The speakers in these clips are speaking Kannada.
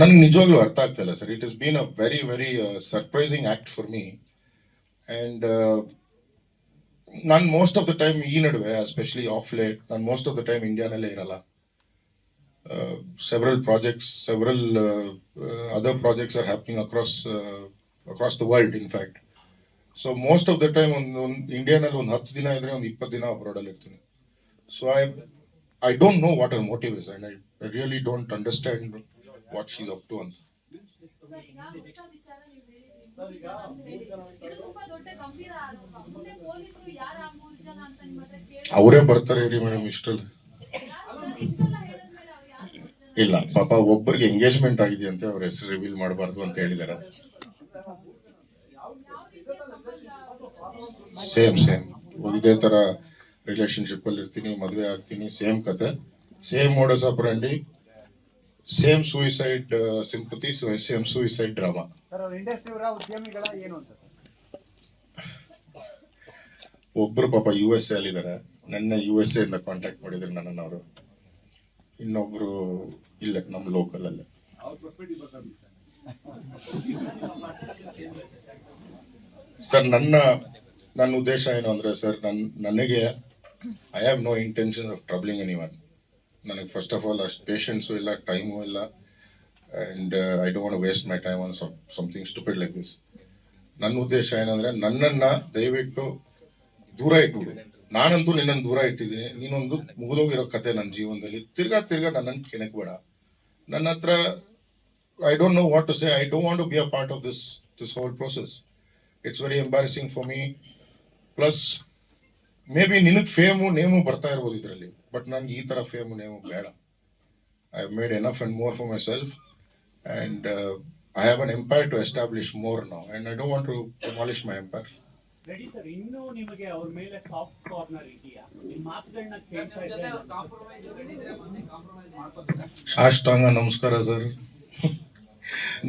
ನನಗೆ ನಿಜವಾಗ್ಲೂ ಅರ್ಥ ಆಗ್ತಾ ಇಲ್ಲ sir. It is been a very very surprising act for me and ನಾನು ಮೋಸ್ಟ್ ಆಫ್ ದ ಟೈಮ್ ಈ ನಡುವೆ ಎಸ್ಪೆಷಲಿ ಆಫ್ ಲೇಟ್ ನಾನು ಮೋಸ್ಟ್ ಆಫ್ ದ ಟೈಮ್ ಇಂಡಿಯಾನಲ್ಲೇ ಇರಲ್ಲ. Several projects several other projects are happening across across the world in fact so most of the time ಒಂದು ಒಂದು ಇಂಡಿಯಾನಲ್ಲಿ ಒಂದು ಹತ್ತು ದಿನ ಇದ್ರೆ ಒಂದು ಇಪ್ಪತ್ತು ದಿನ ಅಬ್ರಾಡಲ್ಲಿ ಇರ್ತೀನಿ. So I I don't know what her motive is and I really don't understand what she's up to ಅಂತ. ಅಂತ ಅಂತ ಅವರೇ ಬರ್ತಾರೆ ರೀ ಮೇಡಮ್ ಇಷ್ಟಲ್ಲಿ? ಇಲ್ಲ ಪಾಪ ಒಬ್ಬರಿಗೆ ಎಂಗೇಜ್ಮೆಂಟ್ ಆಗಿದೆಯಂತೆ ಅವ್ರ ಹೆಸರು ರಿವೀಲ್ ಮಾಡಬಾರ್ದು ಅಂತ ಹೇಳಿದಾರೆ ಸೇಮ್ ಸೇಮ್ ಇದೇ ತರ ರಿಲೇಶನ್ಶಿಪ್ ಅಲ್ಲಿ ಇರ್ತೀನಿ ಮದುವೆ ಆಗ್ತೀನಿ ಸೇಮ್ ಕತೆ same modus operandi same suicide sympathy same suicide drama ಒಬ್ರು ಪಾಪ ಯು ಎಸ್ ಎಲ್ಲಿ ಅಲ್ಲಿದ್ದಾರೆ ನನ್ನ ಯು ಎಸ್ ಎಂದ ಕಾಂಟ್ಯಾಕ್ಟ್ ಮಾಡಿದ್ರು ನನ್ನನ್ನು ಅವರು. ಇನ್ನೊಬ್ರು ಇಲ್ಲ ನಮ್ಮ ಲೋಕಲ್ ಅಲ್ಲೇ. ಸರ್ ನನ್ನ ನನ್ನ ಉದ್ದೇಶ ಏನು ಅಂದ್ರೆ ಸರ್ ನನ್ನ ನನಗೆ I have no intention of troubling anyone ನನಗೆ ಫಸ್ಟ್ ಆಫ್ ಆಲ್ ಅಷ್ಟು ಪೇಷನ್ಸು ಇಲ್ಲ ಟೈಮು ಇಲ್ಲ. And I don't waste my time on something stupid like this ನನ್ನ ಉದ್ದೇಶ ಏನಂದರೆ ನನ್ನನ್ನು ದಯವಿಟ್ಟು ದೂರ ಇಟ್ಬಿಡು. ನಾನಂತೂ ನಿನ್ನನ್ನು ದೂರ ಇಟ್ಟಿದ್ದೀನಿ. ನೀನೊಂದು ಮುಗಿದೋಗಿರೋ ಕತೆ ನನ್ನ ಜೀವನದಲ್ಲಿ. ತಿರ್ಗಾ ತಿರ್ಗಾ ನನ್ನನ್ನು ಕೆಣಕ್ಬೇಡ. ನನ್ನ ಹತ್ರ I don't know what to say I don't want to be a part of this this whole process it's very embarrassing for me plus maybe ನಿನಗೆ ಫೇಮು ನೇಮು ಬರ್ತಾ ಇರ್ಬೋದು ಇದರಲ್ಲಿ ಬಟ್ ನನಗೆ ಈ ಥರ ಫೇಮು ನೇಮು ಬೇಡ. I made enough and more for myself and I have an empire to establish more now and I don't want to demolish my empire ready sir ಇನ್ನೂ ನಿಮಗೆ ಅವ್ರ ಮೇಲೆ ಸಾಫ್ಟ್ ಕಾರ್ನರ್ ಇದೆಯಾ? ನಿಮ್ ಮಾತುಗಳನ್ನ ಕೇಳ್ತಾ ಇದ್ರೆ ಸಾಷ್ಟಾಂಗ ನಮಸ್ಕಾರ ಸರ್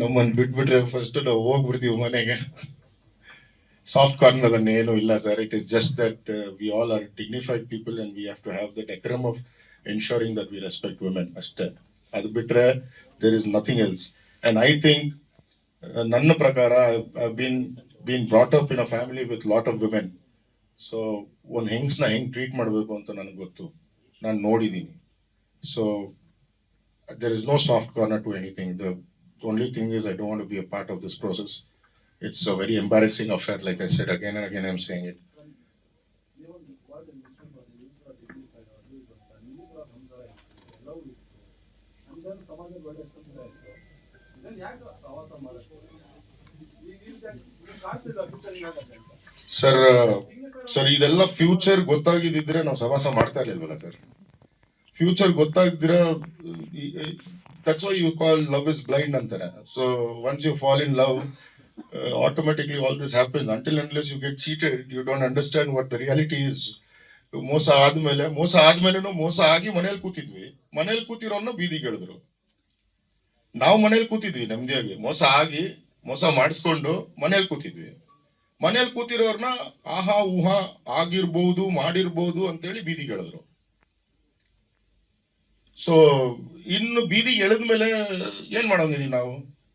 ನಮ್ಮನ್ನು ಬಿಟ್ಬಿಟ್ರೆ ಫಸ್ಟ್ ನಾವು ಹೋಗ್ಬಿಡ್ತೀವಿ ಮನೆಗೆ. ಸಾಫ್ಟ್ ಕಾರ್ನರ್ ಅದನ್ನ ಏನು ಇಲ್ಲ sir it is just that we all are dignified people and we have to have the decorum of ensuring that we respect women ಅಷ್ಟೇ ಅದು ಬಿಟ್ರೆ there is nothing else and I think ನನ್ನ ಪ್ರಕಾರ been been brought up in a family with lot of women so ಒಂದು ಹೆಂಗ್ಸ್ನ ಹೆಂಗ್ ಟ್ರೀಟ್ ಮಾಡಬೇಕು ಅಂತ ನನಗೆ ಗೊತ್ತು ನಾನು ನೋಡಿದ್ದೀನಿ so there is no soft corner to anything. The only thing is I don't want to be a part of this process. It's a very embarrassing affair, like I said again and again. I'm saying it. Sir sir ಇದೆಲ್ಲ ಫ್ಯೂಚರ್ ಗೊತ್ತಾಗಿದ್ದಿದ್ರೆ ನಾವು ಸವಾಸ ಮಾಡ್ತಾ ಇರ್ಲಿಲ್ವಲ್ಲ sir future ಗೊತ್ತಾಗ್ದಿರ that's why you call love is blind ಅಂತಾರೆ so once you fall in love automatically all this happens. Until unless you get cheated, you don't understand what the reality is. ಮೋಸ ಆದ್ಮೇಲೆ ಮೋಸ ಆದ್ಮೇಲೆನೂ ಮೋಸ ಆಗಿ ಮನೇಲಿ ಕೂತಿದ್ವಿ. ಮನೇಲಿ ಕೂತಿರೋನ್ನ ಬೀದಿಗೆ ಎಳೆದ್ರು. ನಾವು ಮನೇಲಿ ಕೂತಿದ್ವಿ ನೆಮ್ಮದಿಯಾಗಿ. ಮೋಸ ಆಗಿ ಮೋಸ ಮಾಡಿಸ್ಕೊಂಡು ಮನೇಲಿ ಕೂತಿದ್ವಿ. ಮನೇಲಿ ಕೂತಿರೋರ್ನ ಆಹಾ ಊಹಾ ಆಗಿರ್ಬೋದು ಮಾಡಿರ್ಬೋದು ಅಂತೇಳಿ ಬೀದಿಗೆ ಎಳೆದ್ರು. ಸೊ ಇನ್ನು ಬೀದಿಗೆ ಎಳೆದ್ಮೇಲೆ ಏನ್ ಮಾಡೋಂಗಿದೀವಿ ನಾವು?